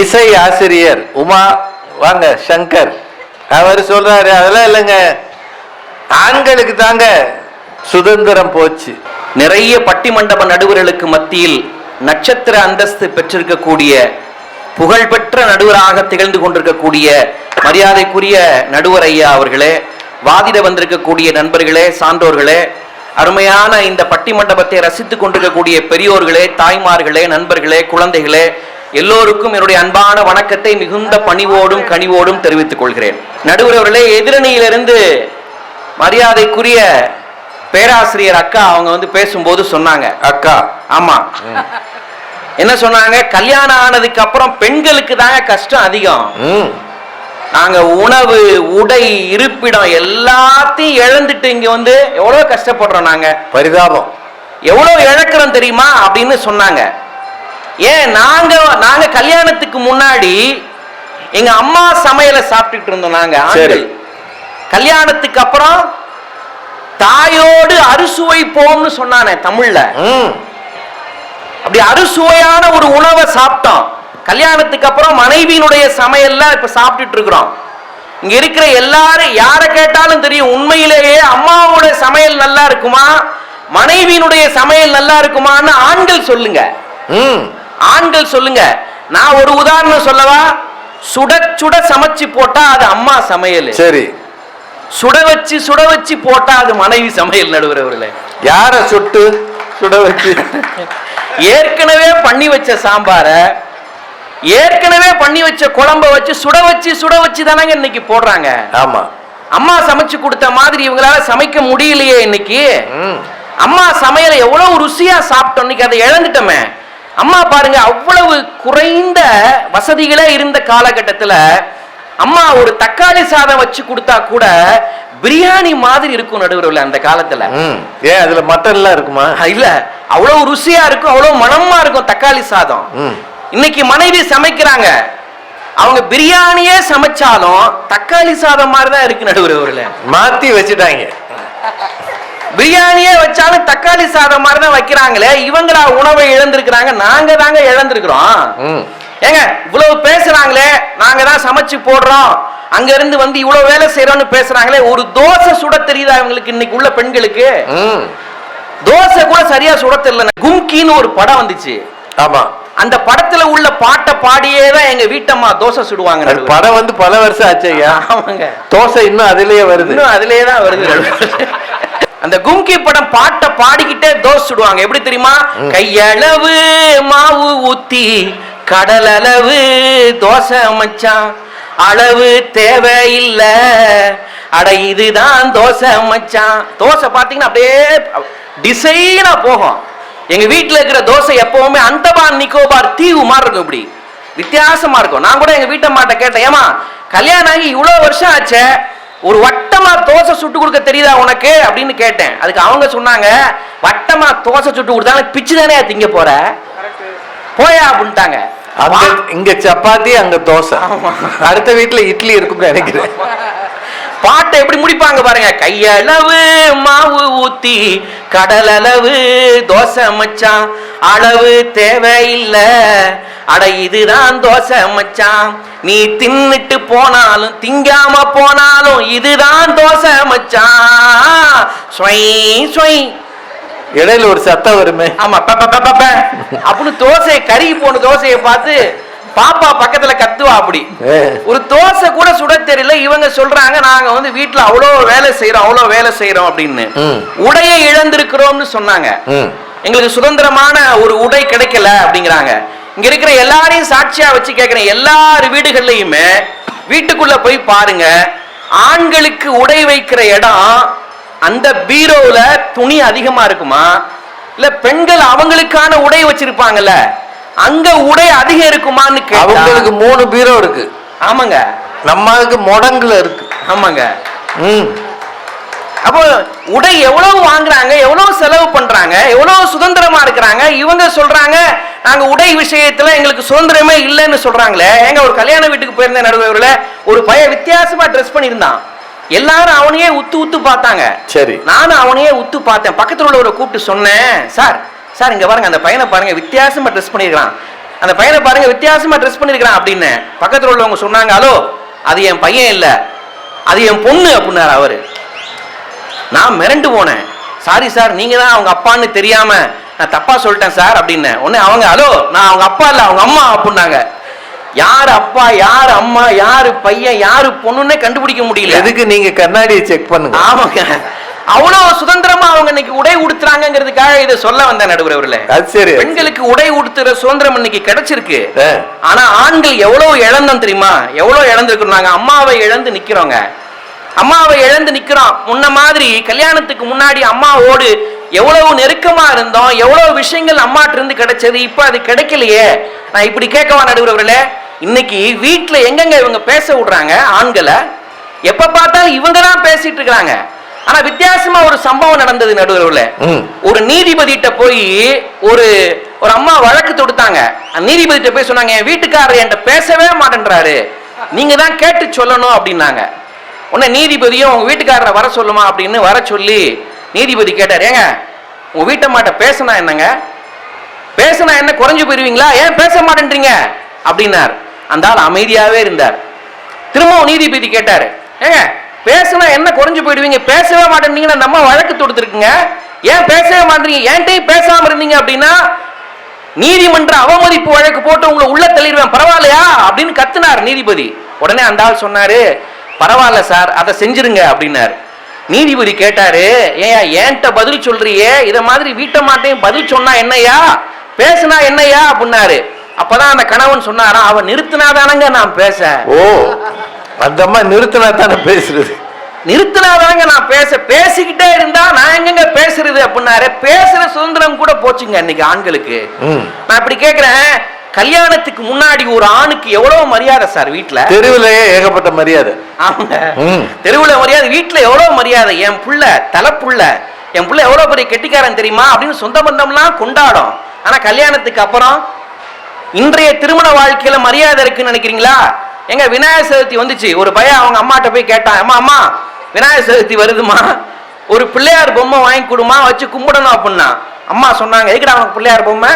இசை ஆசிரியர் உமா வாங்க சங்கர். அவர் சொல்றாரு அதெல்லாம் இல்லைங்க. ஆண்களுக்கு தாங்க சுதந்திரம் போச்சு. நிறைய பட்டிமண்டப நடுவர்களுக்கு மத்தியில் நட்சத்திர அந்தஸ்து பெற்றிருக்கக்கூடிய புகழ்பெற்ற நடுவராக திகழ்ந்து கொண்டிருக்கக்கூடிய மரியாதைக்குரிய நடுவர் ஐயா அவர்களே வாதிட வந்திருக்கக்கூடிய நண்பர்களே சான்றோர்களே அருமையான இந்த பட்டி மண்டபத்தை ரசித்துக் கொண்டிருக்கக்கூடிய பெரியோர்களே தாய்மார்களே நண்பர்களே குழந்தைகளே எல்லோருக்கும் என்னுடைய அன்பான வணக்கத்தை மிகுந்த பணிவோடும் கனிவோடும் தெரிவித்துக் கொள்கிறேன். நடுவரவர்களே எதிரணியிலிருந்து மரியாதைக்குரிய பேராசிரியர் அக்கா அவங்க வந்து பேசும்போது சொன்னாங்க. அக்கா. ஆமா. என்ன சொன்னாங்க? கல்யாணம் ஆனதுக்கு அப்புறம் பெண்களுக்கு தாங்க கஷ்டம் அதிகம். நாங்க உணவு உடை இருப்பிடம் எல்லாத்தையும் இழந்துட்டு இங்க வந்து எவ்வளவு கஷ்டப்படுறோம் நாங்க. பரிதாபம். எவ்வளவு இழக்கிறோம் தெரியுமா? அப்படின்னு சொன்னாங்க. ஏன்? நாங்க நாங்க கல்யாணத்துக்கு முன்னாடி எங்க அம்மா சமையலை சாப்பிட்டுட்டு இருந்தோம் நாங்க. கல்யாணத்துக்கு அப்புறம் தாயோடு அறுசுவை போம்னு சொன்னானே தமிழ்ல. அப்படி அறுசுவையான ஒரு உணவை சாப்பிட்டோம் கல்யாணத்துக்கு அப்புறம் மனைவியினுடைய சமையல்ல இப்ப சாப்பிட்டுட்டு இருக்கிறோம் இங்க இருக்கிற எல்லாரும் யாரை கேட்டாலும் தெரியும் உண்மையிலேயே அம்மாவோட சமையல் நல்லா இருக்குமா? மனைவியினுடைய சமையல் நல்லா இருக்குமான்னு ஆண்கள் சொல்லுங்க. ஆண்கள் சொல்லுங்க. நான் ஒரு உதாரணம் சொல்லவா? சுட சுட சமைச்சு போட்டா அது அம்மா சமையல். சரி. சுட வச்சு சுட வச்சு போட்டா அது மனைவி சமையல் நடுவுறவர்களே யார சுட்டு? சுட வச்சு ஏற்கனவே பண்ணி வச்ச சாம்பார ஏற்கனவே பண்ணி வச்ச குழம்ப வச்சு சுட வச்சு சுட வச்சு தானங்க இன்னைக்கு போடுறாங்க. ஆமா. அம்மா சமைச்சு கொடுத்த மாதிரி இவங்களால சமைக்க முடியலையே இன்னைக்கு. அம்மா சமையலை எவ்வளவு ருசியா சாப்பிட்டோம். இன்னைக்கு அதை இழந்துட்டோமே. அம்மா பாருங்க அவ்வளவு குறைந்த வசதிகளே இருந்த காலகட்டத்துல அம்மா ஒரு தக்காளி சாதம் வச்சு கொடுத்தா கூட பிரியாணி மாதிரி இருக்கும் நடுவரில் அந்த காலத்துல. ஏன் அதுல மட்டன்லாம் இருக்குமா? இல்ல. அவ்வளவு ருசியா இருக்கும் அவ்வளவு மணமா இருக்கும் தக்காளி சாதம். இன்னைக்கு மனைவி சமைக்கிறாங்க. அவங்க பிரியாணியே சமைச்சாலும் தக்காளி சாதம் மாதிரி தான் இருக்கு நடுவர் அவர்கள மாத்தி வச்சுட்டாங்க. பிரியாணியே வச்சாலும் தக்காளி சாதம் மாதிரி தான் வைக்கிறாங்களே. இவங்களா உணவை இழந்திருக்கிறாங்க நாங்க தாங்க இழந்திருக்கிறோம். ஏங்க இவ்வளவு பேசுறாங்களே நாங்க தான் சமைச்சு போடுறோம். அங்க இருந்து வந்து இவ்வளவு வேலை செய்யறோம்னு பேசுறாங்களே ஒரு தோசை சுட தெரியுதா இவங்களுக்கு இன்னைக்கு உள்ள பெண்களுக்கு? தோசை கூட சரியா சுட தெரியல. கும்கின்னு ஒரு படம் வந்துச்சு. ஆமா. அந்த படத்துல உள்ள பாட்டை பாடியே தான் எங்க வீட்டம்மா தோசை சுடுவாங்க. படம் வந்து பல வருஷம் ஆச்சு ஆமாங்க. தோசை இன்னும் அதுலயே வருது. இன்னும் அதுலயே தான் வருது. அந்த கும்கி படம் பாட்டை பாடிக்கிட்டே தோசை சுடுவாங்க. எப்படி தெரியுமா? கையளவு மாவு ஊத்தி கடலளவு தோசை மச்சான் அளவு தேவையில்ல. அட இதுதான் தோசை மச்சான் தோசை பாத்தீங்கன்னா அப்படியே டிசைனா போகும். எங்க வீட்ல இருக்கிற தோசை எப்பவுமே அந்தமான் நிக்கோபார் தீவு மாதிரி இருக்கும் இப்படி. வித்தியாசமா இருக்கும். நான் கூட எங்க வீட்டம்மாட்ட கேட்டேன் ஏமா கல்யாணம் ஆகி இவ்வளவு வருஷம் ஆச்சே ஒரு வட்டமா தோசை சுட்டு கொடுக்க தெரியுதா உனக்கு? அப்படின்னு கேட்டேன். அதுக்கு அவங்க சொன்னாங்க வட்டமா தோசை சுட்டு கொடுத்தாலும் பிச்சு தானே திங்க போற? போயா அப்படின்ட்டாங்க. அங்க இங்க சப்பாத்தி அங்க தோசை. அடுத்த வீட்டுல இட்லி இருக்கும்னு நினைக்கிறேன். பாட்டை எப்படி முடிப்பாங்க பாருங்க. கையளவு மாவு ஊத்தி கடலளவு தோசை மச்சான். அளவு தேவையில்ல. அட இதுதான் தோசை மச்சான். நீ தின்னுட்டு போனாலும் திங்காம போனாலும் இதுதான் தோசை மச்சான். ஸ்வை ஸ்வை இடையில ஒரு சத்தம் வருமே ஆமா. அப்படின்னு தோசையை கருகி போன தோசையை பார்த்து பாப்பா பக்கத்துல கத்துவா அப்படி. ஒரு தோசை கூட சுட தெரியல இவங்க சொல்றாங்க நாங்க வந்து வீட்டுல அவ்வளோ வேலை செய்யறோம் அவ்வளோ வேலை செய்யறோம் அப்படின்னு. உடையை இழந்திருக்கிறோம்னு சொன்னாங்க எங்களுக்கு சுதந்திரமான ஒரு உடை கிடைக்கல அப்படிங்கிறாங்க இங்க இருக்கிற எல்லாரையும் சாட்சியா வச்சு கேட்கிறேன் எல்லார் வீடுகள்லயுமே வீட்டுக்குள்ள போய் பாருங்க ஆண்களுக்கு உடை வைக்கிற இடம் அந்த பீரோல துணி அதிகமா இருக்குமா? இல்ல பெண்கள் அவங்களுக்கான உடை வச்சிருப்பாங்கல்ல அங்க உடை அதிகம் இருக்குமான்னு அவங்களுக்கு மூணு பீரோ இருக்கு. ஆமாங்க. நம்மளுக்கு முடங்குல இருக்கு. ஆமாங்க. ம். அப்போ உடை எவ்வளவு வாங்குறாங்க எவ்வளவு செலவு பண்றாங்க எவ்வளவு சுதந்திரமா இருக்கிறாங்க இவங்க சொல்றாங்க நாங்க உடை விஷயத்துல எங்களுக்கு சுதந்திரமே இல்லைன்னு சொல்றாங்களே. எங்க ஒரு கல்யாண வீட்டுக்கு போயிருந்த நடுவர்கள ஒரு பையன் வித்தியாசமா ட்ரெஸ் பண்ணியிருந்தான். எல்லாரும் அவனையே உத்து உத்து பார்த்தாங்க. சரி. நானும் அவனையே உத்து பார்த்தேன். பக்கத்துல உள்ளவரை கூப்பிட்டு சொன்னேன் சார் சார் இங்க பாருங்க அந்த பையனை பாருங்க வித்தியாசமா ட்ரெஸ் பண்ணிருக்கான் அந்த பையனை பாருங்க வித்தியாசமா ட்ரெஸ் பண்ணிருக்கான் அப்படின்னு பக்கத்துல உள்ளவங்க சொன்னாங்க ஹலோ அது என் பையன் இல்ல. அது என் பொண்ணு அப்படின்னாரு அவரு. நான் மிரண்டு போனேன். சாரி சார் நீங்க தான் அவங்க அப்பான்னு தெரியாம நான் தப்பா சொல்லிட்டேன் சார் அப்படின்னு. உடனே அவங்க ஹலோ நான் அவங்க அப்பா இல்ல அவங்க அம்மா அப்படின்னாங்க. யார் அப்பா யார் அம்மா யாரு பையன் யாரு பொண்ணுன்னே கண்டுபிடிக்க முடியல. எதுக்கு நீங்க கண்ணாடியை செக் பண்ணுங்க? ஆமாங்க. அவ்வளவு சுதந்திரமா அவங்க இன்னைக்கு உடை உடுத்துறாங்கிறதுக்காக இதை சொல்ல வந்த நடுவரவர்களே. அது சரி பெண்களுக்கு உடை உடுத்துற சுதந்திரம் இன்னைக்கு கிடைச்சிருக்கு. ஆனா ஆண்கள் எவ்வளவு இழந்தோம் தெரியுமா? எவ்வளவு இழந்திருக்கோம்? நாங்க அம்மாவை இழந்து நிக்கிறோங்க. அம்மாவை இழந்து நிக்கிறோம். முன்ன மாதிரி கல்யாணத்துக்கு முன்னாடி அம்மாவோடு எவ்வளவு நெருக்கமா இருந்தோம் எவ்வளவு விஷயங்கள் அம்மாட்ட இருந்து கிடைச்சது இப்ப அது கிடைக்கலையே. நான் இப்படி கேட்கவா நடுவர்களே இன்னைக்கு வீட்டுல எங்கெங்க இவங்க பேச விடுறாங்க? ஆண்களை. எப்ப பார்த்தாலும் இவங்க தான் பேசிட்டு இருக்காங்க. ஆனா வித்தியாசமா ஒரு சம்பவம் நடந்தது ம். ஒரு நீதிபதிட்ட போய் ஒரு ஒரு அம்மா வழக்கு தொடுத்தாங்க. அந்த நீதிபதிட்ட போய் சொன்னாங்க என் வீட்டுக்காரர் என்கிட்ட பேசவே மாட்டேன்றாரு. நீங்க தான் கேட்டு சொல்லணும் அப்படின்னாங்க. உடனே நீதிபதியும் உங்க வீட்டுக்காரரை வர சொல்லுமா அப்படின்னு வர சொல்லி நீதிபதி கேட்டார். ஏங்க உங்க வீட்டை மாட்ட பேசினா என்னங்க? பேசினா என்ன குறைஞ்சு போயிருவீங்களா? ஏன் பேச மாட்டேன்றீங்க? அப்படின்னார். அந்த ஆள் அமைதியாகவே இருந்தார். திரும்பவும் நீதிபதி கேட்டார் ஏங்க பேசினா என்ன குறைஞ்சு போயிடுவீங்க? பேசவே மாட்டேன்னீங்கன்னா நம்ம வழக்கு தொடுத்துருக்குங்க? ஏன் பேசவே மாட்டீங்க ஏன்ட்டையும் பேசாம இருந்தீங்க அப்படின்னா நீதிமன்ற அவமதிப்பு வழக்கு போட்டு உங்களை உள்ள தள்ளிடுவேன் பரவாயில்லையா? அப்படின்னு கத்துனார் நீதிபதி. உடனே அந்த ஆள் சொன்னாரு பரவாயில்ல சார் அதை செஞ்சிருங்க அப்படின்னாரு. நீதிபதி கேட்டாரு ஏயா ஏன்ட்ட பதில் சொல்றியே? இதை மாதிரி வீட்டை மாட்டையும் பதில் சொன்னா என்னையா பேசுனா என்னையா அப்படின்னாரு. அப்பதான் அந்த கணவன் சொன்னாராம் அவன் நிறுத்தினாதானங்க நான் பேச? ஓ அந்த அம்மா நிறுத்தினா தானே பேசுறது? நிறுத்தினாதாங்க நான் பேச பேசிக்கிட்டே இருந்தா நான் எங்கங்க பேசுறது அப்படின்னாரு. பேசுற சுதந்திரம் கூட போச்சுங்க இன்னைக்கு ஆண்களுக்கு. நான் இப்படி கேக்குறேன் கல்யாணத்துக்கு முன்னாடி ஒரு ஆணுக்கு எவ்வளவு மரியாதை சார் வீட்ல? தெருவிலேயே ஏகப்பட்ட மரியாதை. ஆமாங்க. தெருவுல மரியாதை வீட்ல எவ்வளவு மரியாதை? என் புள்ள தலைப்புள்ள என் புள்ள எவ்வளவு பெரிய கெட்டிக்காரன் தெரியுமா? அப்படின்னு சொந்த பந்தம்லாம் கொண்டாடும். ஆனா கல்யாணத்துக்கு அப்புறம் இன்றைய திருமண வாழ்க்கையில மரியாதை இருக்குன்னு நினைக்கிறீங்களா? எங்க விநாயகர் சதுர்த்தி வந்துச்சு. ஒரு பையன் அவங்க அம்மாட்ட போய் கேட்டான் அம்மா அம்மா விநாயகர் சதுர்த்தி வருதுமா? ஒரு பிள்ளையார் பொம்மை வாங்கி கொடுமா? வச்சு கும்பிடணும் அப்படின்னா. அம்மா சொன்னாங்க எதுக்குடா அவனுக்கு பிள்ளையார் பொம்மை?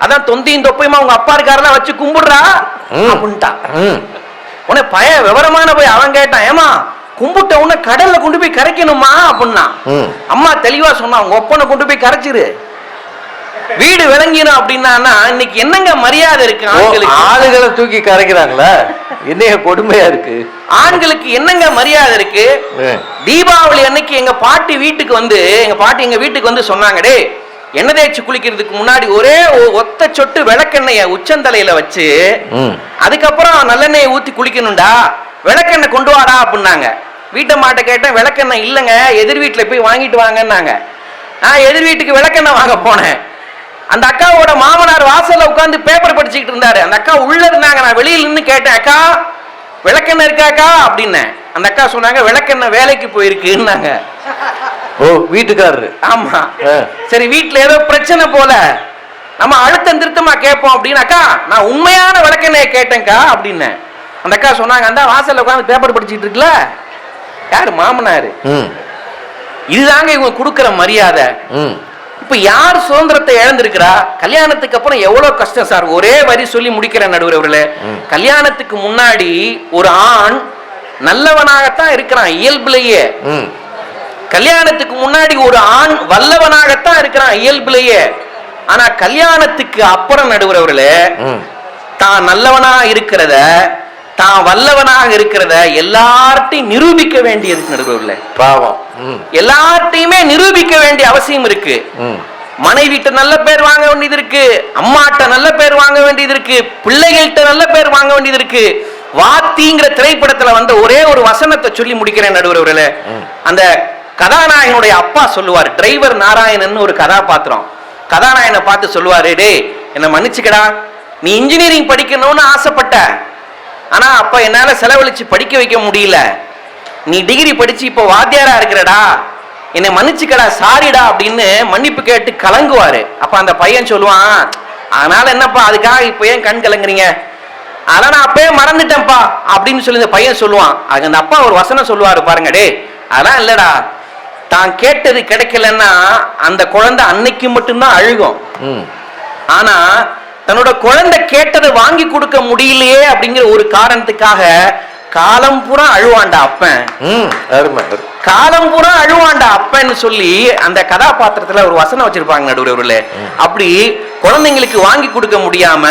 அதான் தொந்தியும் தொப்பையுமா உங்க அப்பா இருக்காருல வச்சு கும்பிடுறா. அப்படின்ட்டான். உடனே பய விவரமான போய் அவன் கேட்டான் ஏமா கும்பிட்ட உடனே கடல்ல கொண்டு போய் கரைக்கணுமா? அப்படின்னா. அம்மா தெளிவா சொன்னா உங்க ஒப்பனை கொண்டு போய் கரைச்சிரு. வீடு விளங்கிடும் அப்படின்னா இன்னைக்கு என்னங்க மரியாதை இருக்கு ஆண்களுக்கு? ஆளுகளை தூக்கி கரைக்கிறாங்களா? என்னைய கொடுமையா இருக்கு? ஆண்களுக்கு என்னங்க மரியாதை இருக்கு. தீபாவளி அன்னைக்கு எங்க பாட்டி வீட்டுக்கு வந்து எங்க பாட்டி எங்க வீட்டுக்கு வந்து சொன்னாங்க டே எண்ணெய் தேய்ச்சி குளிக்கிறதுக்கு முன்னாடி ஒரே ஒத்த சொட்டு விளக்கெண்ணெய உச்சந்தலையில வச்சு. அதுக்கப்புறம் நல்லெண்ணெயை ஊத்தி குளிக்கணும்டா விளக்கெண்ணெய் கொண்டு வாடா அப்படின்னாங்க. வீட்டை மாட்ட கேட்டேன் விளக்கெண்ணெய் இல்லைங்க எதிர் வீட்டுல போய் வாங்கிட்டு வாங்கன்னாங்க. நான் எதிர் வீட்டுக்கு விளக்கெண்ணெய் வாங்க போனேன். அந்த அக்காவோட மாமனார் வாசல்ல உட்கார்ந்து பேப்பர் படிச்சுக்கிட்டு இருந்தாரு. அந்த அக்கா உள்ள இருந்தாங்க. நான் வெளியில நின்னு கேட்டேன் அக்கா விளக்கெண்ணெய் இருக்காக்கா அப்படின்னேன் அந்த அக்கா சொன்னாங்க விளக்கெண்ணெய் வேலைக்கு போயிருக்குன்னாங்க. ஓ வீட்டுக்காரரு. ஆமா. சரி வீட்ல ஏதோ பிரச்சனை போல. நம்ம அழுத்தம் திருத்தமா கேட்போம் அப்படின்னாக்கா நான் உண்மையான விளக்கெண்ணைய கேட்டேன்க்கா அப்படின்னேன் அந்த அக்கா சொன்னாங்க அந்த வாசல்ல உட்காந்து பேப்பர் படிச்சிட்டு இருக்குல்ல யாரு? மாமனாரு. ம். இதுதாங்க இவங்க கொடுக்கிற மரியாதை. ம். இப்ப யார் சுதந்திரத்தை இழந்திருக்கிறா? கல்யாணத்துக்கு அப்புறம் எவ்வளவு கஷ்டம் சார்? ஒரே வரி சொல்லி முடிக்கிற நடுவர் அவர்களே. கல்யாணத்துக்கு முன்னாடி ஒரு ஆண் நல்லவனாகத்தான் இருக்கிறான் இயல்புலயே. கல்யாணத்துக்கு முன்னாடி ஒரு ஆண் வல்லவனாகத்தான் இருக்கிறான் இயல்புலயே. ஆனா கல்யாணத்துக்கு அப்புறம் நடுவுறவர்களே ம். தான் நல்லவனா இருக்கிறத தான் வல்லவனாக இருக்கிறத எல்லார்ட்டையும் நிரூபிக்க வேண்டியது நடுவுறவர்களே பாவம். ம். எல்லார்ட்டையுமே நிரூபிக்க வேண்டிய அவசியம் இருக்கு. மனைவிட்ட நல்ல பேர் வாங்க வேண்டியது இருக்கு. அம்மாட்ட நல்ல பேர் வாங்க வேண்டியது இருக்கு. பிள்ளைகள்கிட்ட நல்ல பேர் வாங்க வேண்டியது இருக்கு. வாத்திங்கிற திரைப்படத்துல வந்த ஒரே ஒரு வசனத்தை சொல்லி முடிக்கிறேன் நடுவர்களே அந்த கதாநாயகனுடைய அப்பா சொல்லுவார் டிரைவர் நாராயணன் ஒரு கதாபாத்திரம். கதாநாயகனை பார்த்து சொல்லுவாரு டேய் என்னை மன்னிச்சுக்கடா. நீ இன்ஜினியரிங் படிக்கணும்னு ஆசைப்பட்ட. ஆனா அப்ப என்னால செலவழிச்சு படிக்க வைக்க முடியல. நீ டிகிரி படிச்சு இப்போ வாத்தியாரா இருக்கிறடா? என்னை மன்னிச்சுக்கடா சாரிடா அப்படின்னு மன்னிப்பு கேட்டு கலங்குவாரு. அப்ப அந்த பையன் சொல்லுவான் அதனால என்னப்பா அதுக்காக இப்ப ஏன் கண் கலங்குறீங்க? அதெல்லாம் நான் அப்பயே மறந்துட்டேன்ப்பா அப்படின்னு சொல்லி இந்த பையன் சொல்லுவான். அதுக்கு அந்த அப்பா ஒரு வசனம் சொல்லுவாரு பாருங்க டே அதெல்லாம் இல்லடா. தான் கேட்டது கிடைக்கலன்னா அந்த குழந்தை அன்னைக்கு மட்டும்தான் அழுகும். ஆனா தன்னோட குழந்தை கேட்டதை வாங்கி கொடுக்க முடியலையே அப்படிங்கிற ஒரு காரணத்துக்காக காலம் பூரா அழுவான்டா அப்பன். காலம் பூரா அழுவான்டா அப்பன்னு சொல்லி அந்த கதாபாத்திரத்துல ஒரு வசனம் வச்சிருப்பாங்க நடுவுல அப்படி குழந்தைங்களுக்கு வாங்கி கொடுக்க முடியாம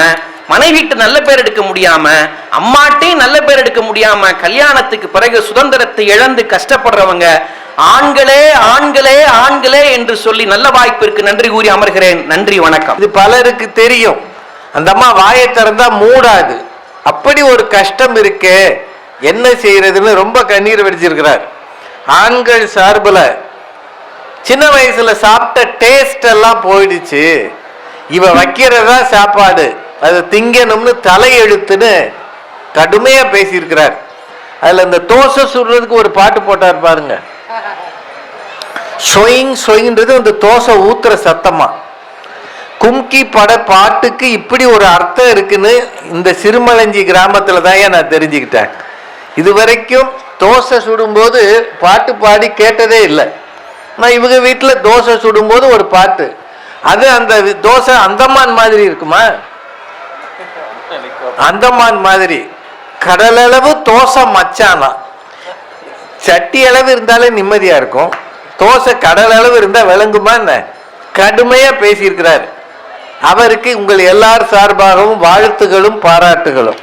மனைவிட்டு நல்ல பேர் எடுக்க முடியாம அம்மாட்டையும் நல்ல பேர் எடுக்க முடியாம கல்யாணத்துக்கு பிறகு சுதந்திரத்தை இழந்து கஷ்டப்படுறவங்க ஆண்களே ஆண்களே ஆண்களே என்று சொல்லி நல்ல வாய்ப்பிற்கு நன்றி கூறி அமர்கிறேன். நன்றி வணக்கம். இது பலருக்கு தெரியும். அந்த அம்மா வாயை திறந்தா மூடாது. அப்படி ஒரு கஷ்டம் இருக்கே. என்ன செய்யறதுன்னு ரொம்ப கண்ணீர் வெடிச்சிருக்கிறார். ஆண்கள் சார்பில் சின்ன வயசுல சாப்பிட்ட டேஸ்ட் எல்லாம் போயிடுச்சு. இவ வைக்கிறதா சாப்பாடு. அது திங்கணும்னு தலையெழுத்துன்னு கடுமையா பேசியிருக்கிறார். அதுல இந்த தோசை சுடுறதுக்கு ஒரு பாட்டு போட்டார் பாருங்க. சொயிங் சொயின்றது அந்த தோசை ஊத்துற சத்தமா. கும்கி பட பாட்டுக்கு இப்படி ஒரு அர்த்தம் இருக்குன்னு இந்த சிறுமலஞ்சி கிராமத்துல தான் நான் தெரிஞ்சுக்கிட்டேன். இது வரைக்கும் தோசை சுடும்போது பாட்டு பாடி கேட்டதே இல்லை. நான் இவங்க வீட்டில் தோசை சுடும்போது ஒரு பாட்டு. அது அந்த தோசை அந்தமான் மாதிரி இருக்குமா? அந்தமான் மாதிரி. கடலளவு தோசை மச்சானா? சட்டி அளவு இருந்தாலே நிம்மதியா இருக்கும். தோசை கடல் அளவு இருந்தால் விளங்குமா என்ன? கடுமையாக பேசியிருக்கிறார். அவருக்கு உங்கள் எல்லார் சார்பாகவும் வாழ்த்துகளும் பாராட்டுகளும்.